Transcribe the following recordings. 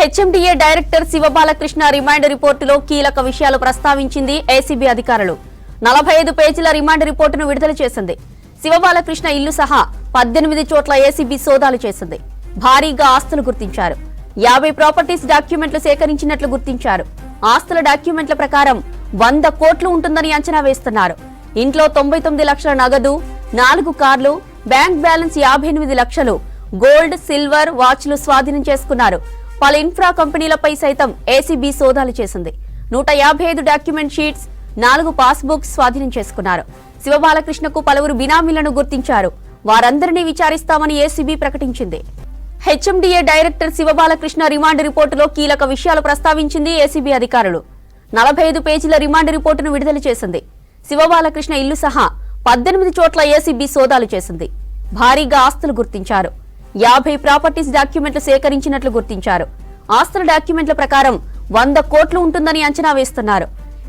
HMDA director Shiva Balakrishna remand రిపోర్టులో కీలక విషయాలు ప్రస్తావించింది ఏసీబీ అధికారులు. నలభై ఐదు పేజీల రిమాండ్ రిపోర్టును విడుదల చేసింది. శివబాలకృష్ణ ఇల్లు సహా పద్దెనిమిది చోట్ల ఏసీబీ సోదాలు చేసింది. భారీగా ఆస్తులు గుర్తించారు. యాభై ప్రాపర్టీస్ డాక్యుమెంట్లు సేకరించినట్లు గుర్తించారు. ఆస్తుల డాక్యుమెంట్ల ప్రకారం వంద కోట్లు ఉంటుందని అంచనా వేస్తున్నారు. ఇంట్లో తొంభై తొమ్మిది లక్షల నగదు నాలుగు కార్లు బ్యాంక్ బ్యాలెన్స్ యాభై ఎనిమిది లక్షలు గోల్డ్ సిల్వర్ వాచ్లు స్వాధీనం చేసుకున్నారు. పలు ఇన్ఫ్రా కంపెనీలపై సైతం ఏసీబీ సోదాలు చేసింది. నూట యాభై ఐదు డాక్యుమెంట్ షీట్స్ నాలుగు పాస్బుక్స్ స్వాధీనం చేసుకున్నారు. శివబాలకృష్ణకు పలువురు బినామీలను గుర్తించారు. వారందరినీ విచారిస్తామని ఏసీబీ ప్రకటించింది. హెచ్ఎండిఏ డైరెక్టర్ శివబాలకృష్ణ రిమాండ్ రిపోర్టులో కీలక విషయాలు ప్రస్తావించింది ఏసీబీ అధికారులు. నలభై ఐదు పేజీల రిమాండ్ రిపోర్టును విడుదల చేసింది. శివబాలకృష్ణ ఇల్లు సహా పద్దెనిమిది చోట్ల ఏసీబీ సోదాలు చేసింది. భారీగా ఆస్తులు గుర్తించారు. యాభై ప్రాపర్టీస్ డాక్యుమెంట్లు సేకరించినట్లు గుర్తించారు. ఆస్తుల డాక్యుమెంట్ల ప్రకారం వంద కోట్లు ఉంటుందని అంచనా వేస్తున్నారు.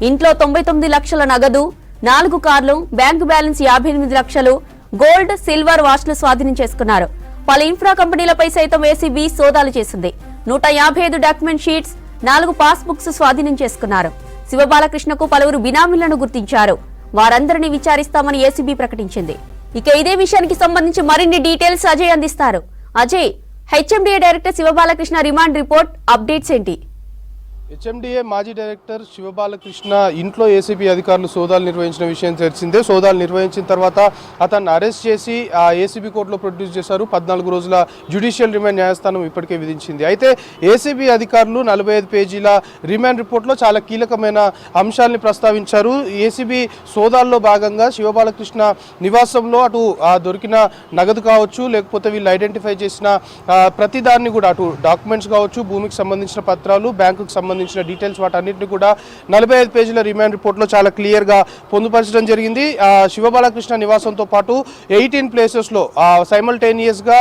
ఇంట్లో తొంభై తొమ్మిది లక్షల నగదు నాలుగు కార్లు బ్యాంకు బ్యాలెన్స్ యాభై ఎనిమిది లక్షలు గోల్డ్ సిల్వర్ వాచ్లు స్వాధీనం చేసుకున్నారు. పలు ఇన్ఫ్రా కంపెనీలపై సైతం ఏసీబీ సోదాలు చేసింది. నూట యాభై ఐదు డాక్యుమెంట్ షీట్స్ నాలుగు పాస్ బుక్స్ స్వాధీనం చేసుకున్నారు. శివబాలకృష్ణకు పలువురు బినామీలను గుర్తించారు. వారందరినీ విచారిస్తామని ఏసీబీ ప్రకటించింది. ఇక ఇదే విషయానికి సంబంధించి మరిన్ని డీటెయిల్స్ అజయ్ అందిస్తారు. Ajay HMDA director Shivabalakrishna remand report updates ఏంటి? హెచ్ఎండిఏ మాజీ డైరెక్టర్ శివబాలకృష్ణ ఇంట్లో ఏసీబీ అధికారులు సోదాలు నిర్వహించిన విషయం తెలిసిందే. సోదాలు నిర్వహించిన తర్వాత అతన్ని అరెస్ట్ చేసి ఆ ఏసీబీ కోర్టులో ప్రొడ్యూస్ చేశారు. పద్నాలుగు రోజుల జ్యుడిషియల్ రిమాండ్ న్యాయస్థానం ఇప్పటికే విధించింది. అయితే ఏసీబీ అధికారులు నలభై ఐదు పేజీల రిమాండ్ రిపోర్ట్లో చాలా కీలకమైన అంశాలని ప్రస్తావించారు. ఏసీబీ సోదాల్లో భాగంగా శివబాలకృష్ణ నివాసంలో అటు దొరికిన నగదు కావచ్చు లేకపోతే వీళ్ళు ఐడెంటిఫై చేసిన ప్రతిదాన్ని ప్రతి దాన్ని కూడా అటు డాక్యుమెంట్స్ కావచ్చు భూమికి సంబంధించిన పత్రాలు బ్యాంకుకు సంబంధించిన డీటెయిల్స్ వాటన్నిటిని కూడా నలభై ఐదు పేజీల రిమాండ్ రిపోర్ట్లో చాలా క్లియర్గా పొందుపరచడం జరిగింది. శివబాలకృష్ణ నివాసంతో పాటు ఎయిటీన్ ప్లేసెస్లో సైమల్టేనియస్గా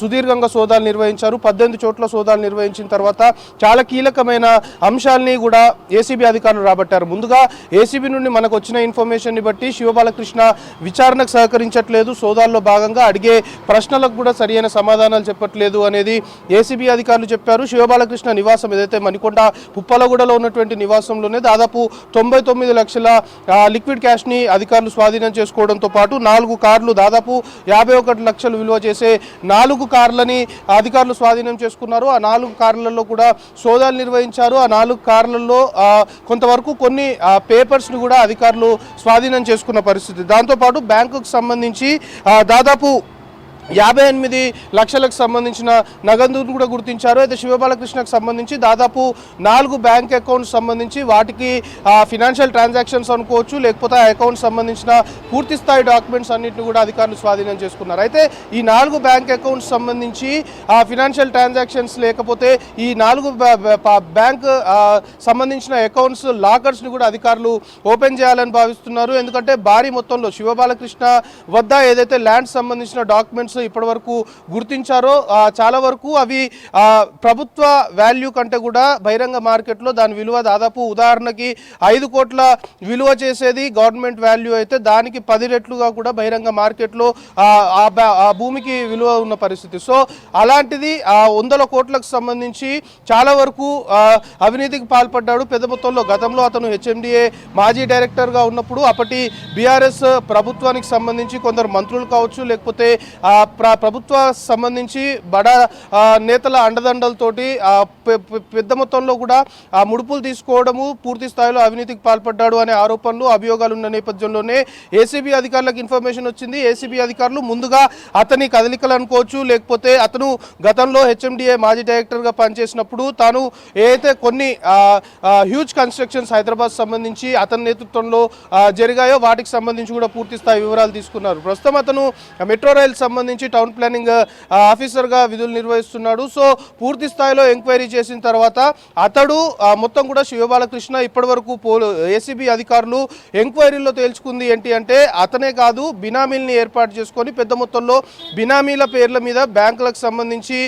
సుదీర్ఘంగా సోదాలు నిర్వహించారు. పద్దెనిమిది చోట్ల సోదాలు నిర్వహించిన తర్వాత చాలా కీలకమైన అంశాలని కూడా ఏసీబీ అధికారులు రాబట్టారు. ముందుగా ఏసీబీ నుండి మనకు వచ్చిన ఇన్ఫర్మేషన్ని బట్టి శివబాలకృష్ణ విచారణకు సహకరించట్లేదు. సోదాల్లో భాగంగా అడిగే ప్రశ్నలకు కూడా సరియైన సమాధానాలు చెప్పట్లేదు అనేది ఏసీబీ అధికారులు చెప్పారు. శివబాలకృష్ణ నివాసం ఏదైతే మణికొండ ఉప్పలగూడలో ఉన్నటువంటి నివాసంలోనే దాదాపు తొంభై తొమ్మిది లక్షల లిక్విడ్ క్యాష్ని అధికారులు స్వాధీనం చేసుకోవడంతో పాటు నాలుగు కార్లు దాదాపు యాభై ఒకటి లక్షలు విలువ చేసే నాలుగు కార్లని అధికారులు స్వాధీనం చేసుకున్నారు. ఆ నాలుగు కార్లలో కూడా సోదాలు నిర్వహించారు. ఆ నాలుగు కార్లలో కొంతవరకు కొన్ని పేపర్స్ని కూడా అధికారులు స్వాధీనం చేసుకున్న పరిస్థితి. దాంతోపాటు బ్యాంకుకు సంబంధించి దాదాపు యాభై ఎనిమిది లక్షలకు సంబంధించిన నగదును కూడా గుర్తించారు. అయితే శివబాలకృష్ణకు సంబంధించి దాదాపు నాలుగు బ్యాంక్ అకౌంట్స్ సంబంధించి వాటికి ఫినాన్షియల్ ట్రాన్సాక్షన్స్ అనుకోవచ్చు లేకపోతే ఆ అకౌంట్ సంబంధించిన పూర్తి స్థాయి డాక్యుమెంట్స్ అన్నింటిని కూడా అధికారులు స్వాధీనం చేసుకున్నారు. అయితే ఈ నాలుగు బ్యాంక్ అకౌంట్స్ సంబంధించి ఆ ఫినాన్షియల్ ట్రాన్సాక్షన్స్ లేకపోతే ఈ నాలుగు బ్యాంక్ సంబంధించిన అకౌంట్స్ లాకర్స్ని కూడా అధికారులు ఓపెన్ చేయాలని భావిస్తున్నారు. ఎందుకంటే భారీ మొత్తంలో శివబాలకృష్ణ వద్ద ఏదైతే ల్యాండ్ సంబంధించిన డాక్యుమెంట్స్ ఇప్పటి వరకు గుర్తించారో చాలా వరకు అవి ప్రభుత్వ వాల్యూ కంటే కూడా బహిరంగ మార్కెట్లో దాని విలువ దాదాపు ఉదాహరణకి ఐదు కోట్ల విలువ చేసేది గవర్నమెంట్ వాల్యూ అయితే దానికి పది రెట్లుగా కూడా బహిరంగ మార్కెట్లో ఆ, ఆ భూమికి విలువ ఉన్న పరిస్థితి. సో అలాంటిది ఆ వందల కోట్లకు సంబంధించి చాలా వరకు అవినీతికి పాల్పడ్డాడు. పెద్ద మొత్తంలో గతంలో అతను హెచ్ఎండిఏ మాజీ డైరెక్టర్గా ఉన్నప్పుడు అప్పటి బీఆర్ఎస్ ప్రభుత్వానికి సంబంధించి కొందరు మంత్రులు కావచ్చు లేకపోతే ఆ, ప్రభుత్వ సంబంధించి బడా నేతల అండదండలతోటి పె- పెద్ద మొత్తంలో కూడా ఆ ముడుపులు తీసుకోవడము పూర్తి స్థాయిలో అవినీతికి పాల్పడ్డాడు అనే ఆరోపణలు అభియోగాలు ఉన్న నేపథ్యంలోనే ఏసీబీ అధికారులకు ఇన్ఫర్మేషన్ వచ్చింది. ఏసీబీ అధికారులు ముందుగా అతని కదలికలు అనుకోవచ్చు లేకపోతే అతను గతంలో హెచ్ఎండిఏ మాజీ డైరెక్టర్గా పనిచేసినప్పుడు తాను ఏదైతే కొన్ని హ్యూజ్ కన్స్ట్రక్షన్స్ హైదరాబాద్ సంబంధించి అతని నేతృత్వంలో జరిగాయో వాటికి సంబంధించి కూడా పూర్తి స్థాయి వివరాలు తీసుకున్నారు. ప్రస్తుతం అతను మెట్రో రైల్ సంబంధించి టౌన్ ప్లానింగ్ ఆఫీసర్గా విధులు నిర్వహిస్తున్నాడు. సో పూర్తి స్థాయిలో ఎంక్వైరీ చేసిన తర్వాత అతడు మొత్తం కూడా శివబాలకృష్ణ ఇప్పటి వరకు పోలు ఏసీబీ అధికారులు ఎంక్వైరీలో తేల్చుకుంది ఏంటి అంటే అతనే కాదు బినామీల్ని ఏర్పాటు చేసుకొని పెద్ద మొత్తంలో బినామీల పేర్ల మీద బ్యాంకులకు సంబంధించి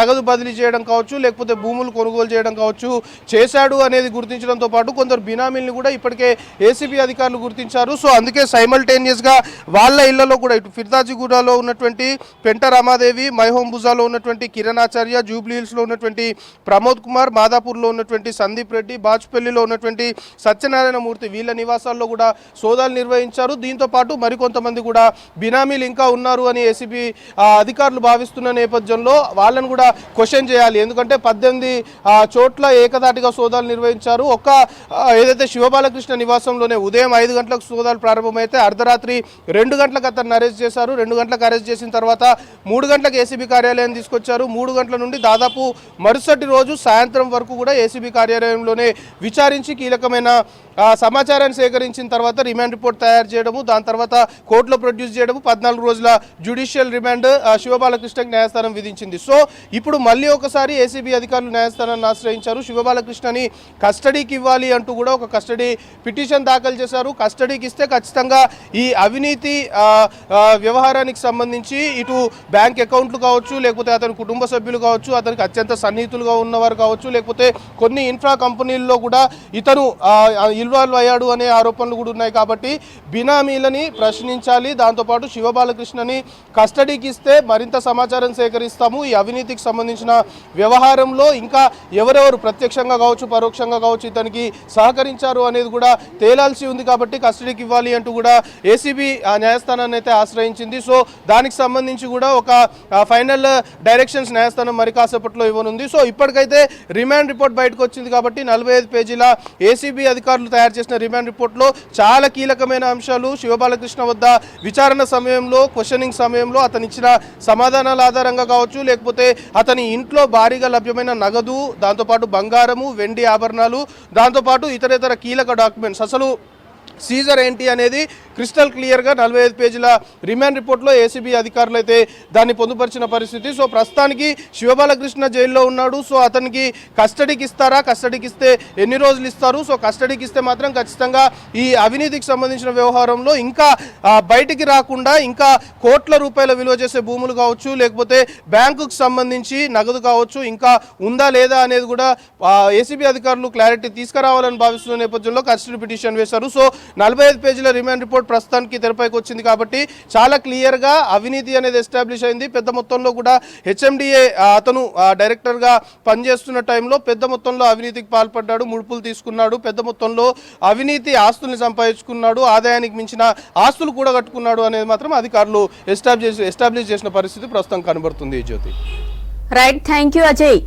నగదు బదిలీ చేయడం కావచ్చు లేకపోతే భూములు కొనుగోలు చేయడం కావచ్చు చేశాడు అనేది గుర్తించడంతో పాటు కొందరు బినామీల్ని కూడా ఇప్పటికే ఏసీబీ అధికారులు గుర్తించారు. సో అందుకే సైమల్టేనియస్గా వాళ్ళ ఇళ్ళలో కూడా ఇటు ఫిర్దాజీగూడలో ఉన్నటువంటి ఉన్నటువంటి పెంట రమాదేవి మైహోం బుజాలో ఉన్నటువంటి కిరణ్ ఆచార్య జూబ్లీ హిల్స్లో ఉన్నటువంటి ప్రమోద్ కుమార్ మాదాపూర్లో ఉన్నటువంటి సందీప్ రెడ్డి బాజ్పల్లిలో ఉన్నటువంటి సత్యనారాయణ మూర్తి వీళ్ళ నివాసాల్లో కూడా సోదాలు నిర్వహించారు. దీంతో పాటు మరికొంతమంది కూడా బినామీలు ఇంకా ఉన్నారు అని ఏసీబీ అధికారులు భావిస్తున్న నేపథ్యంలో వాళ్ళని కూడా క్వశ్చన్ చేయాలి. ఎందుకంటే పద్దెనిమిది ఆ, చోట్ల ఏకదాటిగా సోదాలు నిర్వహించారు. ఒక్క ఏదైతే శివబాలకృష్ణ నివాసంలోనే ఉదయం ఐదు గంటలకు సోదాలు ప్రారంభమైతే అర్ధరాత్రి రెండు గంటలకు అతన్ని అరెస్ట్ చేశారు. రెండు గంటలకు అరెస్ట్ చేసిన తర్వాత మూడు గంటలకు ఏసీబీ కార్యాలయం తీసుకొచ్చారు. మూడు గంటల నుండి దాదాపు మరుసటి రోజు సాయంత్రం వరకు కూడా ఏసీబీ కార్యాలయంలోనే విచారించి కీలకమైన సమాచారాన్ని సేకరించిన తర్వాత రిమాండ్ రిపోర్ట్ తయారు చేయడము దాని తర్వాత కోర్టులో ప్రొడ్యూస్ చేయడము పద్నాలుగు రోజుల జ్యుడిషియల్ రిమాండ్ శివబాలకృష్ణకి న్యాయస్థానం విధించింది. సో ఇప్పుడు మళ్ళీ ఒకసారి ఏసీబీ అధికారులు న్యాయస్థానాన్ని ఆశ్రయించారు. శివబాలకృష్ణని కస్టడీకి ఇవ్వాలి అంటూ కూడా ఒక కస్టడీ పిటిషన్ దాఖలు చేశారు. కస్టడీకి ఇస్తే ఖచ్చితంగా ఈ అవినీతి వ్యవహారానికి సంబంధించి ఇటు బ్యాంక్ అకౌంట్లు కావచ్చు లేకపోతే అతని కుటుంబ సభ్యులు కావచ్చు అతనికి అత్యంత సన్నిహితులుగా ఉన్నవారు కావచ్చు లేకపోతే కొన్ని ఇన్ఫ్రా కంపెనీల్లో కూడా ఇతను ఇన్వాల్వ్ అయ్యాడు అనే ఆరోపణలు కూడా ఉన్నాయి కాబట్టి బినామీలని ప్రశ్నించాలి. దాంతోపాటు శివబాలకృష్ణని కస్టడీకి ఇస్తే మరింత సమాచారం సేకరిస్తాము. ఈ అవినీతికి సంబంధించిన వ్యవహారంలో ఇంకా ఎవరెవరు ప్రత్యక్షంగా కావచ్చు పరోక్షంగా కావచ్చు ఇతనికి సహకరించారు అనేది కూడా తేలాల్సి ఉంది కాబట్టి కస్టడీకి ఇవ్వాలి అంటూ కూడా ఏసీబీ న్యాయస్థానాన్ని అయితే ఆశ్రయించింది. సో దానికి సంబంధించి కూడా ఒక ఫైనల్ డైరెక్షన్స్ న్యాయస్థానం మరి కాసేపట్లో ఇవ్వనుంది. సో ఇప్పటికైతే రిమాండ్ రిపోర్ట్ బయటకు వచ్చింది కాబట్టి నలభై ఐదు పేజీల ఏసీబీ అధికారులు తయారు చేసిన రిమాండ్ రిపోర్ట్లో చాలా కీలకమైన అంశాలు శివబాలకృష్ణ వద్ద విచారణ సమయంలో క్వశ్చనింగ్ సమయంలో అతను ఇచ్చిన సమాధానాల ఆధారంగా కావచ్చు లేకపోతే అతని ఇంట్లో భారీగా లభ్యమైన నగదు దాంతోపాటు బంగారము వెండి ఆభరణాలు దాంతోపాటు ఇతరేతర కీలక డాక్యుమెంట్స్. అసలు సీజర్ ఏంటి అనేది క్రిస్టల్ క్లియర్గా నలభై ఐదు పేజీల రిమాండ్ రిపోర్ట్లో ఏసీబీ అధికారులు అయితే దాన్ని పొందుపరిచిన పరిస్థితి. సో ప్రస్తుతానికి శివబాలకృష్ణ జైల్లో ఉన్నాడు. సో అతనికి కస్టడీకి ఇస్తారా? కస్టడీకి ఇస్తే ఎన్ని రోజులు ఇస్తారు? సో కస్టడీకి ఇస్తే మాత్రం ఖచ్చితంగా ఈ అవినీతికి సంబంధించిన వ్యవహారంలో ఇంకా బయటికి రాకుండా ఇంకా కోట్ల రూపాయల విలువ చేసే భూములు కావచ్చు లేకపోతే బ్యాంకుకు సంబంధించి నగదు కావచ్చు ఇంకా ఉందా లేదా అనేది కూడా ఏసీబీ అధికారులు క్లారిటీ తీసుకురావాలని భావిస్తున్న నేపథ్యంలో కస్టడీ పిటిషన్ వేశారు. సో నలభై ఐదు పేజీల రిమాండ్ రిపోర్ట్ ప్రస్తుతానికి తెరపైకి వచ్చింది కాబట్టి చాలా క్లియర్గా అవినీతి అనేది ఎస్టాబ్లిష్ అయింది. పెద్ద మొత్తంలో కూడా హెచ్ఎండిఏ అతను డైరెక్టర్గా పనిచేస్తున్న టైంలో పెద్ద మొత్తంలో అవినీతికి పాల్పడ్డాడు ముడుపులు తీసుకున్నాడు పెద్ద మొత్తంలో అవినీతి ఆస్తుల్ని సంపాదించుకున్నాడు ఆదాయానికి మించిన ఆస్తులు కూడా కట్టుకున్నాడు అనేది మాత్రం అధికారులు ఎస్టాబ్లిష్ ఎస్టాబ్లిష్ చేసిన పరిస్థితి ప్రస్తుతం కనబడుతుంది Jyoti. Right thank you Ajay